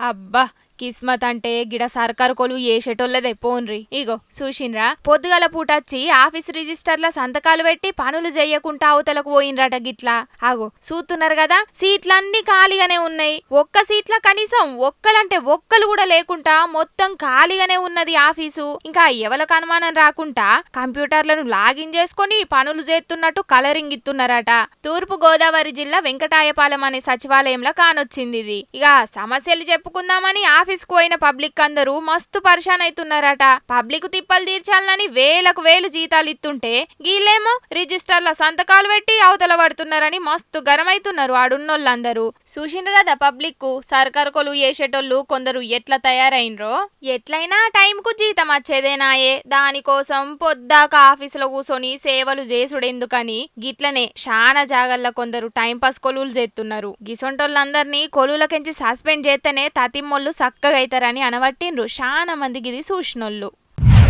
అబ్బా కిస్మత్ అంటే గిడ సర్కారు కొలువు చేసేటోళ్ళదే పోన్రి. ఇగో చూసిండ్రా పొద్దుగల పూటచ్చి ఆఫీస్ రిజిస్టర్ల సంతకాలు పెట్టి పనులు చేయకుండా అవతలకు పోయినరట గిట్లా. ఆగో చూస్తున్నారు కదా సీట్లన్నీ ఖాళీగానే ఉన్నాయి. ఒక్క సీట్ల కనీసం ఒక్కలంటే ఒక్కలు కూడా లేకుండా మొత్తం ఖాళీగానే ఉన్నది ఆఫీసు. ఇంకా ఎవరికి అనుమానం రాకుండా కంప్యూటర్లను లాగిన్ చేసుకొని పనులు చేస్తున్నట్టు కలరింగ్ ఇస్తున్నారట తూర్పు గోదావరి జిల్లా వెంకటాయపాలెం అనే సచివాలయంలో కానొచ్చింది ఇది ఇక సమస్యలు చెప్పుకుందామని ఆఫీస్కు పోయిన పబ్లిక్ అందరూ మస్తు పరిశాన్ అవుతున్నారట పబ్లిక్ తిప్పలు తీర్చాలని వేలకు వేలు జీతాలు ఇస్తుంటే వీళ్ళేమో రిజిస్టర్ల సంతకాలు పెట్టి అవతల పడుతున్నారని మస్తు గరమైతున్నారు ఆడున్నోళ్ళందరూ. చూసిండ్రు కదా పబ్లిక్కు సర్కారు కొలువు చేసేటోళ్ళు కొందరు ఎట్లా తయారైనరో? ఎట్లయినా టైంకు జీతం వచ్చేదేనాయే దానికోసం పొద్దాక ఆఫీసులో కూర్చొని సేవలు చేసుడెందుకని గిట్లనే చాలా జాగల్ల కొందరు టైంపాస్ కొలువులు చేస్తున్నారు గిసొంటోళ్ళందరినీ కొలువులకెంచి సస్పెండ్ చేస్తేనే తతిమ్మోళ్ళు చక్కగా అవుతారని అనబట్టిండ్రు. శానా మందికి ఇది చూసినోళ్ళు